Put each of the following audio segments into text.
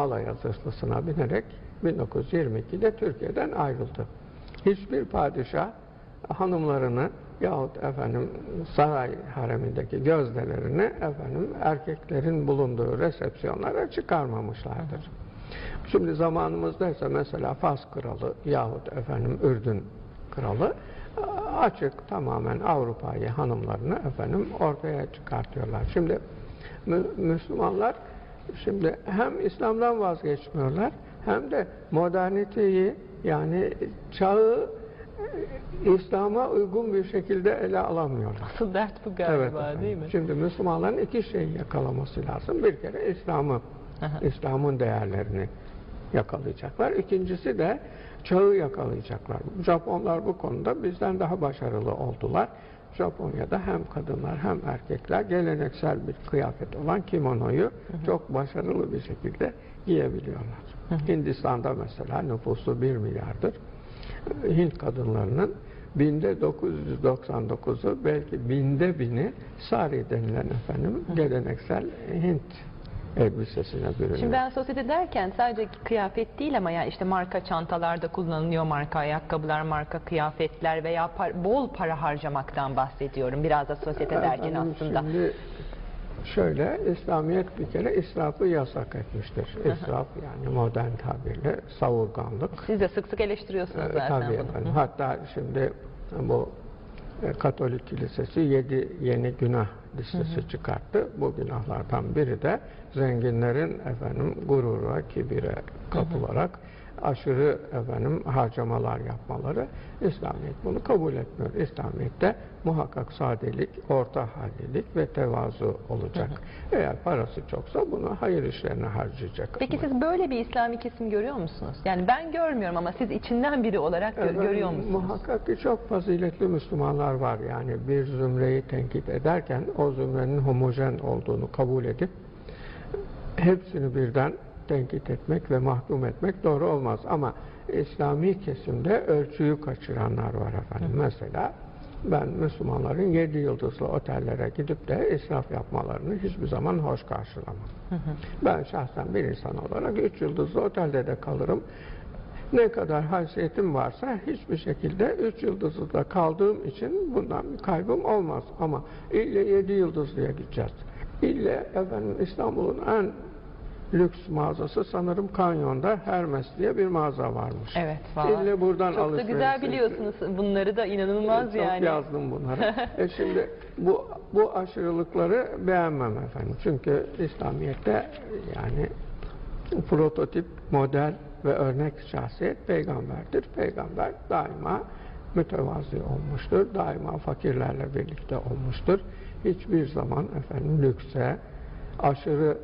Malaya zırhlısına binerek 1922'de Türkiye'den ayrıldı. Hiçbir padişah hanımlarını yahut efendim saray haremindeki gözdelerini efendim erkeklerin bulunduğu resepsiyonlara çıkarmamışlardır. Şimdi zamanımızda ise mesela Fas kralı yahut efendim Ürdün kralı açık tamamen Avrupa'yı hanımlarını efendim ortaya çıkartıyorlar. Şimdi Mü- Müslümanlar şimdi hem İslam'dan vazgeçmiyorlar hem de moderniteyi yani çağı e, İslam'a uygun bir şekilde ele alamıyorlar. Asıl dert bu galiba efendim. değil mi? Şimdi Müslümanların iki şeyi yakalaması lazım. Bir kere İslam'ı. İslam'ın değerlerini yakalayacaklar. İkincisi de çağı yakalayacaklar. Japonlar bu konuda bizden daha başarılı oldular. Japonya'da hem kadınlar hem erkekler geleneksel bir kıyafet olan kimonoyu çok başarılı bir şekilde giyebiliyorlar. Hindistan'da mesela nüfusu 1 milyardır. Hint kadınlarının binde 999'u belki binde bini sari denilen efendim geleneksel Hint elbisesine bürünüyor. Şimdi ben sosyete derken sadece kıyafet değil ama ya işte marka çantalarda kullanılıyor, marka ayakkabılar, marka kıyafetler veya par- bol para harcamaktan bahsediyorum. Biraz da sosyete derken aslında. Şimdi şöyle İslamiyet bir kere israfı yasak etmiştir. İsraf yani modern tabirle savurganlık. Siz de sık sık eleştiriyorsunuz Ee, zaten tabii bunu. efendim. Hatta şimdi bu e, Katolik Kilisesi yedi yeni günah listesi çıkarttı. Bu günahlardan biri de zenginlerin efendim gurura, kibire kapılarak aşırı efendim harcamalar yapmaları. İslamiyet bunu kabul etmiyor. İslamiyet'te muhakkak sadelik, orta hallilik ve tevazu olacak. Eğer parası çoksa bunu hayır işlerine harcayacak. Peki siz böyle bir İslami kesim görüyor musunuz? Yani ben görmüyorum ama siz içinden biri olarak gö- Efendim, görüyor musunuz? Muhakkak ki çok faziletli Müslümanlar var. Yani bir zümreyi tenkit ederken o zümrenin homojen olduğunu kabul edip hepsini birden tenkit etmek ve mahkum etmek doğru olmaz. Ama İslami kesimde ölçüyü kaçıranlar var efendim. Mesela ben Müslümanların yedi yıldızlı otellere gidip de israf yapmalarını hiçbir zaman hoş karşılamam. Ben şahsen bir insan olarak üç yıldızlı otelde de kalırım. Ne kadar haysiyetim varsa hiçbir şekilde üç yıldızlıda kaldığım için bundan bir kaybım olmaz. Ama ille yedi yıldızlıya gideceğiz. İlle efendim İstanbul'un en lüks mağazası sanırım Kanyon'da Hermes diye bir mağaza varmış. Evet, vallahi. İlle buradan Çok da güzel biliyorsunuz bunları da inanılmaz çok yani. yazdım bunları. e şimdi bu bu aşırılıkları beğenmem efendim. Çünkü İslamiyet'te yani prototip, model ve örnek şahsiyet peygamberdir. Peygamber daima mütevazi olmuştur. Daima fakirlerle birlikte olmuştur. Hiçbir zaman efendim lükse, aşırı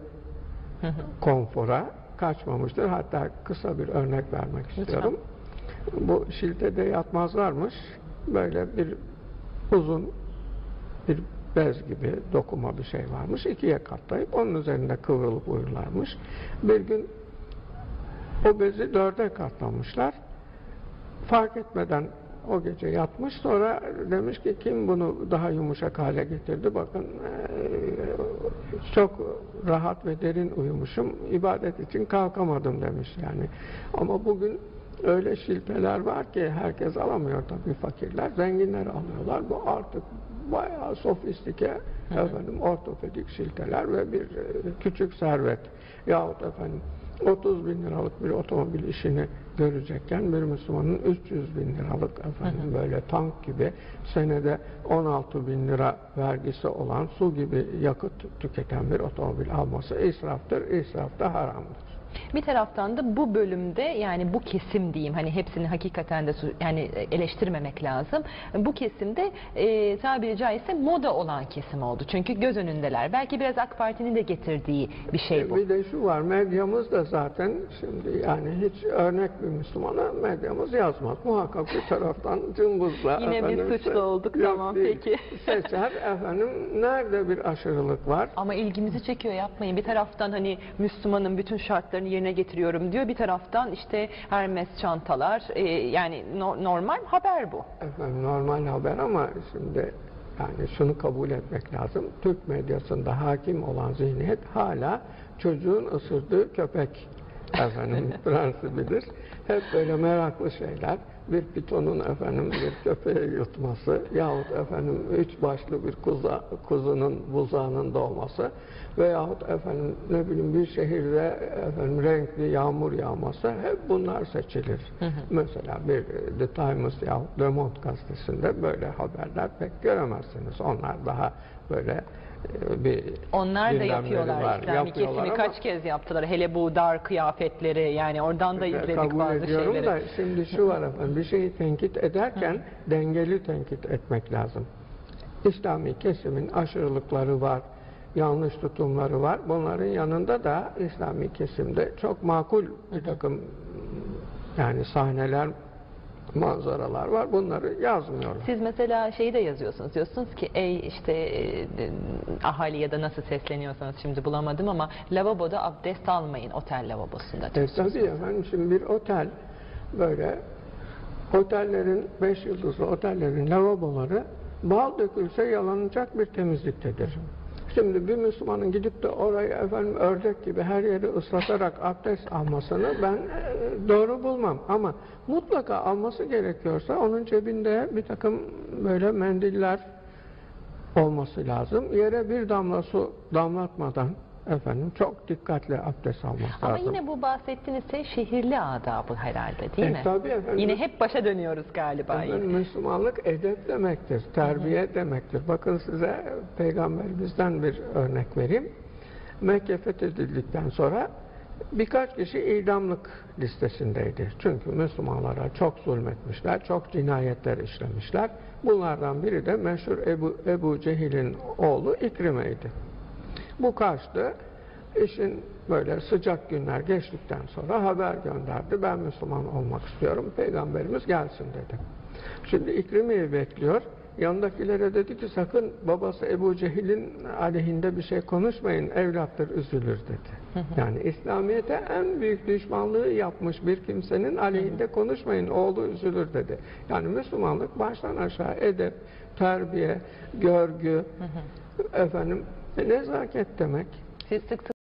konfora kaçmamıştır. Hatta kısa bir örnek vermek istiyorum. Bu şiltede yatmazlarmış. Böyle bir uzun bir bez gibi dokuma bir şey varmış. İkiye katlayıp onun üzerinde kıvrılıp uyurlarmış. Bir gün o bezi dörde katlamışlar. Fark etmeden o gece yatmış. Sonra demiş ki kim bunu daha yumuşak hale getirdi? Bakın çok rahat ve derin uyumuşum. İbadet için kalkamadım demiş yani. Ama bugün öyle şilteler var ki herkes alamıyor tabii fakirler. Zenginler alıyorlar. Bu artık bayağı sofistike efendim ortopedik şilteler ve bir e, küçük servet yahut efendim 30 bin liralık bir otomobil işini görecekken bir Müslümanın 300 bin liralık efendim böyle tank gibi senede 16 bin lira vergisi olan su gibi yakıt tüketen bir otomobil alması israftır. İsraf da haramdır. Bir taraftan da bu bölümde yani bu kesim diyeyim hani hepsini hakikaten de yani eleştirmemek lazım. Bu kesimde e, tabiri caizse moda olan kesim oldu. Çünkü göz önündeler. Belki biraz AK Parti'nin de getirdiği bir şey bu. Bir de şu var, medyamız da zaten şimdi yani hiç örnek bir Müslümana medyamız yazmaz. Muhakkak bir taraftan cımbızla Yine bir efendim, suçlu se- olduk, tamam, değil. peki. Seçer efendim nerede bir aşırılık var? Ama ilgimizi çekiyor yapmayın. Bir taraftan hani Müslümanın bütün şartlarını yerine getiriyorum diyor. Bir taraftan işte Hermes çantalar e, yani no- normal haber bu. Efendim normal haber ama şimdi yani şunu kabul etmek lazım. Türk medyasında hakim olan zihniyet hala çocuğun ısırdığı köpek efendim prensibidir. Hep böyle meraklı şeyler. Bir pitonun efendim bir köpeği yutması yahut efendim üç başlı bir kuza, kuzunun buzağının doğması veyahut efendim ne bileyim bir şehirde efendim renkli yağmur yağması hep bunlar seçilir. Mesela bir The Times yahut Le Monde gazetesinde böyle haberler pek göremezsiniz. Onlar daha böyle e, bir Onlar da yapıyorlar var. İslami Yapıyorlar kesimi kaç kez yaptılar. Hele bu dar kıyafetleri yani oradan da izledik kabul bazı ediyorum şeyleri. da şimdi şu var efendim bir şeyi tenkit ederken dengeli tenkit etmek lazım. İslami kesimin aşırılıkları var, yanlış tutumları var. Bunların yanında da İslami kesimde çok makul bir takım yani sahneler, manzaralar var. Bunları yazmıyorlar. Siz mesela şeyi de yazıyorsunuz. Diyorsunuz ki ey işte e, ahali ya da nasıl sesleniyorsanız şimdi bulamadım ama lavaboda abdest almayın otel lavabosunda. E, tabii efendim şimdi bir otel böyle otellerin, beş yıldızlı otellerin lavaboları bal dökülse yalanacak bir temizliktedir. Şimdi bir Müslümanın gidip de orayı efendim ördek gibi her yeri ıslatarak abdest almasını ben e, doğru bulmam. Ama mutlaka alması gerekiyorsa onun cebinde bir takım böyle mendiller olması lazım. Yere bir damla su damlatmadan efendim çok dikkatli abdest Ama lazım. yine bu bahsettiğiniz şey şehirli adabı herhalde değil E, mi? tabii efendim. Yine hep başa dönüyoruz galiba. yine. Efendim, Müslümanlık edep demektir, terbiye demektir. Bakın size peygamberimizden bir örnek vereyim. Mekke fethedildikten sonra birkaç kişi idamlık listesindeydi. Çünkü Müslümanlara çok zulmetmişler, çok cinayetler işlemişler. Bunlardan biri de meşhur Ebu, Ebu Cehil'in oğlu İkrime'ydi. Bu kaçtı. İşin böyle sıcak günler geçtikten sonra haber gönderdi. Ben Müslüman olmak istiyorum. Peygamberimiz gelsin dedi. Şimdi İkrime'yi bekliyor. Yanındakilere dedi ki sakın babası Ebu Cehil'in aleyhinde bir şey konuşmayın. Evlattır üzülür dedi. Yani İslamiyet'e en büyük düşmanlığı yapmış bir kimsenin aleyhinde konuşmayın. Oğlu üzülür dedi. Yani Müslümanlık baştan aşağı edep, terbiye, görgü, efendim nezaket demek. Siz sık